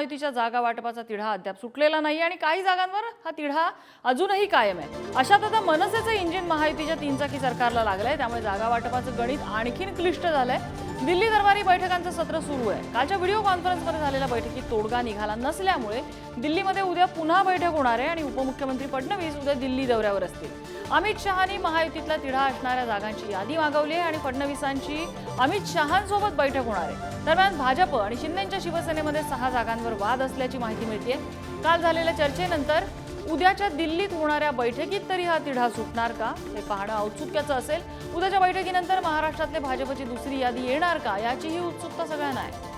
महायुतीच्या जागा वाटपाचा तिढा अद्याप सुटलेला नाही आणि काही जागांवर हा तिढा अजूनही कायम आहे. अशात आता मनसेचं इंजिन महायुतीच्या तीनचाकी सरकारला लागलंय त्यामुळे जागा वाटपाचं गणित आणखीन क्लिष्ट झालंय. दिल्ली दरबारी बैठकांचं सत्र सुरू आहे. कालच्या व्हिडिओ कॉन्फरन्समध्ये झालेल्या बैठकीत तोडगा निघाला नसल्यामुळे दिल्लीमध्ये उद्या पुन्हा बैठक होणार आहे आणि उपमुख्यमंत्री फडणवीस उद्या दिल्ली दौऱ्यावर असतील. अमित शहानी महायुतीतला तिढा असणाऱ्या जागांची यादी मागवली आहे आणि फडणवीसांची अमित शहांसोबत बैठक होणार आहे. दरम्यान भाजप आणि शिंदेच्या शिवसेनेमध्ये सहा जागांवर वाद असल्याची माहिती मिळते काल झालेल्या चर्चेनंतर उद्याच्या दिल्लीत होणाऱ्या बैठकीत तरी हा तिढा सुटणार का? हे पाहणं औत्सुक्याचं असेल. उद्याच्या बैठकीनंतर महाराष्ट्रातले भाजपची दुसरी यादी येणार का? याचीही उत्सुकता सगळ्यांना आहे.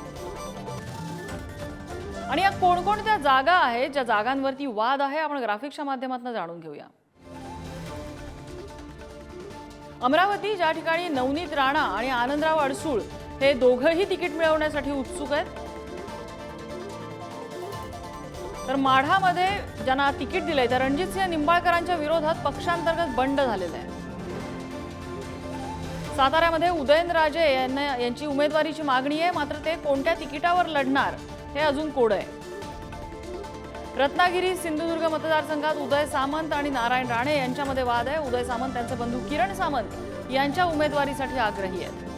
आणि या कोणकोणत्या जागा आहेत? ज्या जागांवरती वाद आहे? आपण ग्राफिक्सच्या माध्यमातून जाणून घेऊया. अमरावती ज्या ठिकाणी नवनीत राणा आणि आनंदराव अडसूळ हे दोघंही तिकीट मिळवण्यासाठी उत्सुक आहेत. तर माढामध्ये ज्यांना तिकीट दिलंय तर रणजितसिंह निंबाळकरांच्या विरोधात पक्षांतर्गत बंड झालेलं आहे. साताऱ्यामध्ये उदयनराजे यांना यांची उमेदवारीची मागणी आहे मात्र ते कोणत्या तिकिटावर लढणार हे अजून कोड आहे. रत्नागिरी सिंधुदुर्ग मतदारसंघात उदय सामंत आणि नारायण राणे यांच्यामध्ये वाद आहे. उदय सामंत त्यांचे बंधू किरण सामंत यांच्या उमेदवारीसाठी आग्रही आहेत.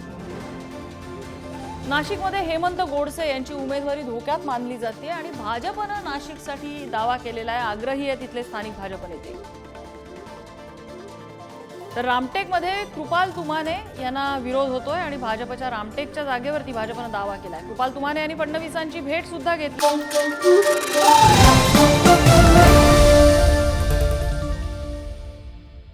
नाशिकमध्ये हेमंत गोडसे यांची उमेदवारी धोक्यात मानली जाते आणि भाजपनं नाशिकसाठी दावा केलेला आहे. आग्रही आहे तिथले स्थानिक भाजप नेते. तर रामटेकमध्ये कृपाल तुमाने यांना विरोध होतोय आणि भाजपच्या रामटेकच्या जागेवरती भाजपनं दावा केलाय. कृपाल तुमाने यांनी फडणवीसांची भेट सुद्धा घेतली.